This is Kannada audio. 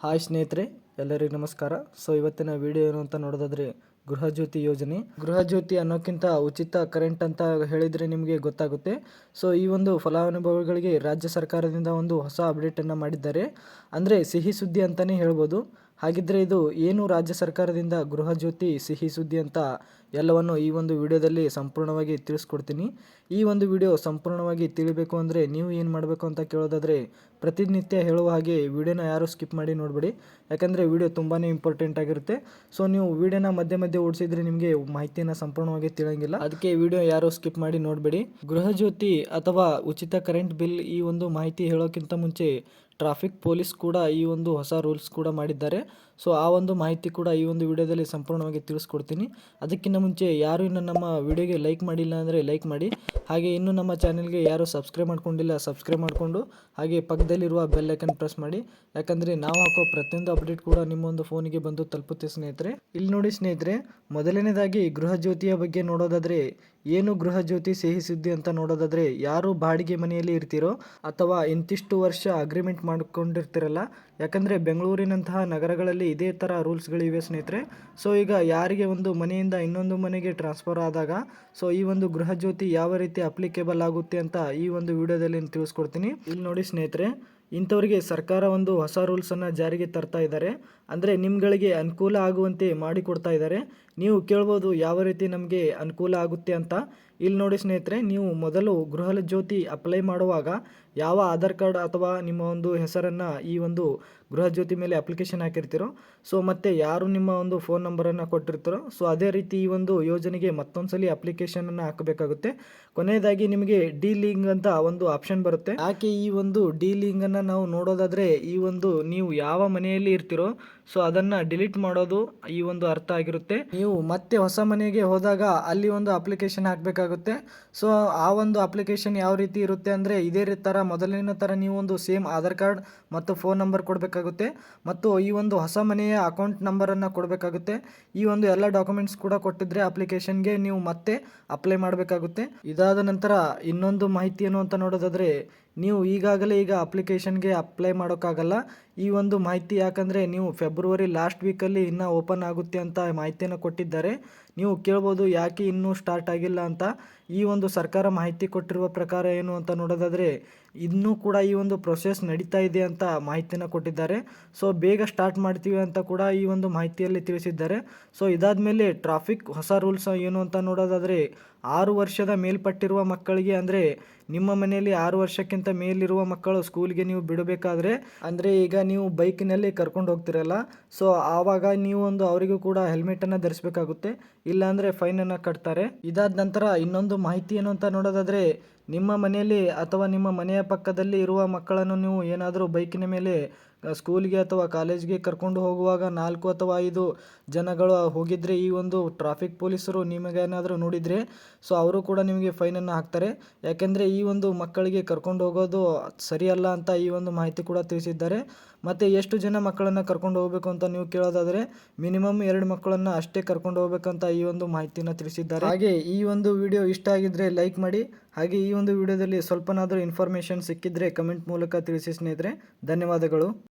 ಹಾಯ್ ಸ್ನೇಹಿತರೆ, ಎಲ್ಲರಿಗೂ ನಮಸ್ಕಾರ. ಸೊ ಇವತ್ತಿನ ವಿಡಿಯೋ ಏನು ಅಂತ ನೋಡೋದಾದ್ರೆ ಗೃಹಜ್ಯೋತಿ ಯೋಜನೆ. ಗೃಹಜ್ಯೋತಿ ಅನ್ನೋಕ್ಕಿಂತ ಉಚಿತ ಕರೆಂಟ್ ಅಂತ ಹೇಳಿದರೆ ನಿಮಗೆ ಗೊತ್ತಾಗುತ್ತೆ. ಸೊ ಈ ಒಂದು ಫಲಾನುಭವಿಗಳಿಗೆ ರಾಜ್ಯ ಸರ್ಕಾರದಿಂದ ಒಂದು ಹೊಸ ಅಪ್ಡೇಟನ್ನು ಮಾಡಿದ್ದಾರೆ. ಅಂದರೆ, ಸಿಹಿ ಸುದ್ದಿ ಅಂತಲೇ ಹೇಳ್ಬೋದು. ಹಾಗಿದ್ದರೆ ಇದು ಏನು ರಾಜ್ಯ ಸರ್ಕಾರದಿಂದ ಗೃಹಜ್ಯೋತಿ ಸಿಹಿ ಸುದ್ದಿ ಅಂತ ಎಲ್ಲವನ್ನು ಈ ಒಂದು ವಿಡಿಯೋದಲ್ಲಿ ಸಂಪೂರ್ಣವಾಗಿ ತಿಳಿಸ್ಕೊಡ್ತೀನಿ. ಈ ಒಂದು ವಿಡಿಯೋ ಸಂಪೂರ್ಣವಾಗಿ ತಿಳಿಬೇಕು ಅಂದರೆ ನೀವು ಏನು ಮಾಡಬೇಕು ಅಂತ ಕೇಳೋದಾದರೆ ಪ್ರತಿನಿತ್ಯ ಹೇಳುವ ಹಾಗೆ ವಿಡಿಯೋನ ಯಾರು ಸ್ಕಿಪ್ ಮಾಡಿ ನೋಡಬೇಡಿ. ಯಾಕಂದರೆ ವಿಡಿಯೋ ತುಂಬಾ ಇಂಪಾರ್ಟೆಂಟ್ ಆಗಿರುತ್ತೆ. ಸೊ ನೀವು ವಿಡಿಯೋನ ಮಧ್ಯೆ ಮಧ್ಯೆ ಓಡಿಸಿದ್ರೆ ನಿಮಗೆ ಮಾಹಿತಿಯನ್ನು ಸಂಪೂರ್ಣವಾಗಿ ತಿಳಿಯಂಗಿಲ್ಲ. ಅದಕ್ಕೆ ವಿಡಿಯೋ ಯಾರು ಸ್ಕಿಪ್ ಮಾಡಿ ನೋಡಬೇಡಿ. ಗೃಹಜ್ಯೋತಿ ಅಥವಾ ಉಚಿತ ಕರೆಂಟ್ ಬಿಲ್ ಈ ಒಂದು ಮಾಹಿತಿ ಹೇಳೋಕ್ಕಿಂತ ಮುಂಚೆ ಟ್ರಾಫಿಕ್ ಪೊಲೀಸ್ ಕೂಡ ಈ ಒಂದು ಹೊಸ ರೂಲ್ಸ್ ಕೂಡ ಮಾಡಿದ್ದಾರೆ. ಸೊ ಆ ಒಂದು ಮಾಹಿತಿ ಕೂಡ ಈ ಒಂದು ವಿಡಿಯೋದಲ್ಲಿ ಸಂಪೂರ್ಣವಾಗಿ ತಿಳಿಸ್ಕೊಡ್ತೀನಿ. ಅದಕ್ಕಿಂತ ಮುಂಚೆ ಯಾರು ಇನ್ನು ನಮ್ಮ ವಿಡಿಯೋಗೆ ಲೈಕ್ ಮಾಡಿಲ್ಲ ಅಂದರೆ ಲೈಕ್ ಮಾಡಿ. ಹಾಗೆ ಇನ್ನು ನಮ್ಮ ಚಾನಲ್ಗೆ ಯಾರು ಸಬ್ಸ್ಕ್ರೈಬ್ ಮಾಡ್ಕೊಂಡಿಲ್ಲ ಸಬ್ಸ್ಕ್ರೈಬ್ ಮಾಡಿಕೊಂಡು ಹಾಗೆ ಪಕ್ಕದಲ್ಲಿರುವ ಬೆಲ್ ಐಕನ್ ಪ್ರೆಸ್ ಮಾಡಿ. ಯಾಕಂದರೆ ನಾವು ಹಾಕೋ ಪ್ರತಿಯೊಂದು ಅಪ್ಡೇಟ್ ಕೂಡ ನಿಮ್ಮ ಒಂದು ಫೋನಿಗೆ ಬಂದು ತಲುಪುತ್ತೆ ಸ್ನೇಹಿತರೆ. ಇಲ್ಲಿ ನೋಡಿ ಸ್ನೇಹಿತರೆ, ಮೊದಲನೇದಾಗಿ ಗೃಹ ಜ್ಯೋತಿಯ ಬಗ್ಗೆ ನೋಡೋದಾದರೆ ಏನು ಗೃಹ ಜ್ಯೋತಿ ಸಿಹಿ ಅಂತ ನೋಡೋದಾದರೆ ಯಾರು ಬಾಡಿಗೆ ಮನೆಯಲ್ಲಿ ಇರ್ತೀರೋ ಅಥವಾ ಇಂತಿಷ್ಟು ವರ್ಷ ಅಗ್ರಿಮೆಂಟ್ ಮಾಡಿಕೊಂಡಿರ್ತಿರಲ್ಲ, ಯಾಕಂದರೆ ಬೆಂಗಳೂರಿನಂತಹ ನಗರಗಳಲ್ಲಿ ಇದೇ ಥರ ರೂಲ್ಸ್ಗಳಿವೆ ಸ್ನೇಹಿತರೆ. ಸೊ ಈಗ ಯಾರಿಗೆ ಒಂದು ಮನೆಯಿಂದ ಇನ್ನೊಂದು ಮನೆಗೆ ಟ್ರಾನ್ಸ್ಫರ್ ಆದಾಗ ಸೊ ಈ ಒಂದು ಗೃಹ ಯಾವ ರೀತಿ ಅಪ್ಲಿಕೇಬಲ್ ಆಗುತ್ತೆ ಅಂತ ಈ ಒಂದು ವಿಡಿಯೋದಲ್ಲಿ ತಿಳಿಸ್ಕೊಡ್ತೀನಿ. ಇಲ್ಲಿ ನೋಡಿ ಸ್ನೇಹಿತರೆ, ಇಂಥವರಿಗೆ ಸರ್ಕಾರ ಒಂದು ಹೊಸ ರೂಲ್ಸನ್ನು ಜಾರಿಗೆ ತರ್ತಾ ಇದ್ದಾರೆ. ಅಂದರೆ ನಿಮ್ಗಳಿಗೆ ಅನುಕೂಲ ಆಗುವಂತೆ ಮಾಡಿಕೊಡ್ತಾ ಇದ್ದಾರೆ. ನೀವು ಕೇಳ್ಬೋದು ಯಾವ ರೀತಿ ನಮಗೆ ಅನುಕೂಲ ಆಗುತ್ತೆ ಅಂತ. ಇಲ್ಲಿ ನೋಡಿ ಸ್ನೇಹಿತರೆ, ನೀವು ಮೊದಲು ಗೃಹಲಜ್ಯೋತಿ ಅಪ್ಲೈ ಮಾಡುವಾಗ ಯಾವ ಆಧಾರ್ ಕಾರ್ಡ್ ಅಥವಾ ನಿಮ್ಮ ಒಂದು ಹೆಸರನ್ನು ಈ ಒಂದು ಗೃಹಜ್ಯೋತಿ ಮೇಲೆ ಅಪ್ಲಿಕೇಶನ್ ಹಾಕಿರ್ತೀರೋ, ಸೊ ಮತ್ತೆ ಯಾರು ನಿಮ್ಮ ಒಂದು ಫೋನ್ ನಂಬರನ್ನು ಕೊಟ್ಟಿರ್ತಾರೋ, ಸೊ ಅದೇ ರೀತಿ ಈ ಒಂದು ಯೋಜನೆಗೆ ಮತ್ತೊಂದು ಸಲ ಅಪ್ಲಿಕೇಶನನ್ನು ಹಾಕಬೇಕಾಗುತ್ತೆ. ಕೊನೆಯದಾಗಿ ನಿಮಗೆ ಡಿ ಲಿಂಗ್ ಅಂತ ಒಂದು ಆಪ್ಷನ್ ಬರುತ್ತೆ. ಯಾಕೆ ಈ ಒಂದು ಡಿ ಲಿಂಗನ್ನು ನಾವು ನೋಡೋದಾದರೆ, ಈ ಒಂದು ನೀವು ಯಾವ ಮನೆಯಲ್ಲಿ ಇರ್ತೀರೋ, ಸೊ ಅದನ್ನು ಡಿಲೀಟ್ ಮಾಡೋದು ಈ ಒಂದು ಅರ್ಥ ಆಗಿರುತ್ತೆ. ನೀವು ಮತ್ತೆ ಹೊಸ ಮನೆಗೆ ಹೋದಾಗ ಅಲ್ಲಿ ಒಂದು ಅಪ್ಲಿಕೇಶನ್ ಹಾಕಬೇಕಾಗುತ್ತೆ. ಸೊ ಆ ಒಂದು ಅಪ್ಲಿಕೇಶನ್ ಯಾವ ರೀತಿ ಇರುತ್ತೆ ಅಂದರೆ ಇದೇ ಥರ ಮೊದಲಿನ ಥರ ನೀವು ಒಂದು ಸೇಮ್ ಆಧಾರ್ ಕಾರ್ಡ್ ಮತ್ತು ಫೋನ್ ನಂಬರ್ ಕೊಡಬೇಕಾಗುತ್ತೆ. ಮತ್ತು ಈ ಒಂದು ಹೊಸ ಮನೆಯ ಅಕೌಂಟ್ ನಂಬರನ್ನು ಕೊಡಬೇಕಾಗುತ್ತೆ. ಈ ಒಂದು ಎಲ್ಲ ಡಾಕ್ಯುಮೆಂಟ್ಸ್ ಕೂಡ ಕೊಟ್ಟಿದ್ರೆ ಅಪ್ಲಿಕೇಶನ್ಗೆ ನೀವು ಮತ್ತೆ ಅಪ್ಲೈ ಮಾಡಬೇಕಾಗುತ್ತೆ. ಇದಾದ ನಂತರ ಇನ್ನೊಂದು ಮಾಹಿತಿ ಏನು ಅಂತ ನೋಡೋದಾದರೆ ನೀವು ಈಗಾಗಲೇ ಈಗ ಅಪ್ಲಿಕೇಶನ್ಗೆ ಅಪ್ಲೈ ಮಾಡೋಕ್ಕಾಗಲ್ಲ. ಈ ಒಂದು ಮಾಹಿತಿ ಯಾಕಂದರೆ ನೀವು ಫೆಬ್ರವರಿ ಲಾಸ್ಟ್ ವೀಕಲ್ಲಿ ಇನ್ನೂ ಓಪನ್ ಆಗುತ್ತೆ ಅಂತ ಮಾಹಿತಿಯನ್ನು ಕೊಟ್ಟಿದ್ದಾರೆ. ನೀವು ಕೇಳ್ಬೋದು ಯಾಕೆ ಇನ್ನೂ ಸ್ಟಾರ್ಟ್ ಆಗಿಲ್ಲ ಅಂತ. ಈ ಒಂದು ಸರ್ಕಾರ ಮಾಹಿತಿ ಕೊಟ್ಟಿರುವ ಪ್ರಕಾರ ಏನು ಅಂತ ನೋಡೋದಾದರೆ ಇನ್ನೂ ಕೂಡ ಈ ಒಂದು ಪ್ರೊಸೆಸ್ ನಡೀತಾ ಇದೆ ಅಂತ ಮಾಹಿತಿಯನ್ನು ಕೊಟ್ಟಿದ್ದಾರೆ. ಸೊ ಬೇಗ ಸ್ಟಾರ್ಟ್ ಮಾಡ್ತೀವಿ ಅಂತ ಕೂಡ ಈ ಒಂದು ಮಾಹಿತಿಯಲ್ಲಿ ತಿಳಿಸಿದ್ದಾರೆ. ಸೊ ಇದಾದ ಮೇಲೆ ಟ್ರಾಫಿಕ್ ಹೊಸ ರೂಲ್ಸ್ ಏನು ಅಂತ ನೋಡೋದಾದರೆ, ಆರು ವರ್ಷದ ಮೇಲ್ಪಟ್ಟಿರುವ ಮಕ್ಕಳಿಗೆ ಅಂದರೆ, ನಿಮ್ಮ ಮನೆಯಲ್ಲಿ ಆರು ವರ್ಷಕ್ಕಿಂತ ಮೇಲಿರುವ ಮಕ್ಕಳು ಸ್ಕೂಲ್ಗೆ ನೀವು ಬಿಡಬೇಕಾದ್ರೆ, ಅಂದರೆ ಈಗ ನೀವು ಬೈಕಿನಲ್ಲಿ ಕರ್ಕೊಂಡು ಹೋಗ್ತಿರಲ್ಲ. ಸೊ ಆವಾಗ ನೀವು ಒಂದು ಅವರಿಗೂ ಕೂಡ ಹೆಲ್ಮೆಟನ್ನು ಧರಿಸಬೇಕಾಗುತ್ತೆ. ಇಲ್ಲಾಂದರೆ ಫೈನನ್ನು ಕಟ್ತಾರೆ. ಇದಾದ ನಂತರ ಇನ್ನೊಂದು ಮಾಹಿತಿ ಏನು ಅಂತ ನೋಡೋದಾದರೆ ನಿಮ್ಮ ಮನೆಯಲ್ಲಿ ಅಥವಾ ನಿಮ್ಮ ಮನೆಯ ಪಕ್ಕದಲ್ಲಿ ಇರುವ ಮಕ್ಕಳನ್ನು ನೀವು ಏನಾದರೂ ಬೈಕಿನ ಮೇಲೆ ಸ್ಕೂಲ್ಗೆ ಅಥವಾ ಕಾಲೇಜ್ಗೆ ಕರ್ಕೊಂಡು ಹೋಗುವಾಗ ನಾಲ್ಕು ಅಥವಾ ಐದು ಜನಗಳು ಹೋಗಿದ್ರೆ ಈ ಒಂದು ಟ್ರಾಫಿಕ್ ಪೊಲೀಸರು ನಿಮಗೇನಾದರೂ ನೋಡಿದರೆ, ಸೊ ಅವರು ಕೂಡ ನಿಮಗೆ ಫೈನನ್ನು ಹಾಕ್ತಾರೆ. ಯಾಕೆಂದರೆ ಈ ಒಂದು ಮಕ್ಕಳಿಗೆ ಕರ್ಕೊಂಡು ಹೋಗೋದು ಸರಿಯಲ್ಲ ಅಂತ ಈ ಒಂದು ಮಾಹಿತಿ ಕೂಡ ತಿಳಿಸಿದ್ದಾರೆ. ಮತ್ತು ಎಷ್ಟು ಜನ ಮಕ್ಕಳನ್ನು ಕರ್ಕೊಂಡು ಹೋಗಬೇಕು ಅಂತ ನೀವು ಕೇಳೋದಾದರೆ, ಮಿನಿಮಮ್ ಎರಡು ಮಕ್ಕಳನ್ನು ಅಷ್ಟೇ ಕರ್ಕೊಂಡು ಹೋಗ್ಬೇಕಂತ ಈ ಒಂದು ಮಾಹಿತಿಯನ್ನು ತಿಳಿಸಿದ್ದಾರೆ. ಹಾಗೆ ಈ ಒಂದು ವಿಡಿಯೋ ಇಷ್ಟ ಆಗಿದ್ರೆ ಲೈಕ್ ಮಾಡಿ, ಹಾಗೆ ಈ ಒಂದು ವಿಡಿಯೋದಲ್ಲಿ ಸ್ವಲ್ಪನಾದರೂ ಇನ್ಫಾರ್ಮೇಷನ್ ಸಿಕ್ಕಿದ್ರೆ ಕಮೆಂಟ್ ಮೂಲಕ ತಿಳಿಸಿ ಸ್ನೇಹಿತರೆ. ಧನ್ಯವಾದಗಳು.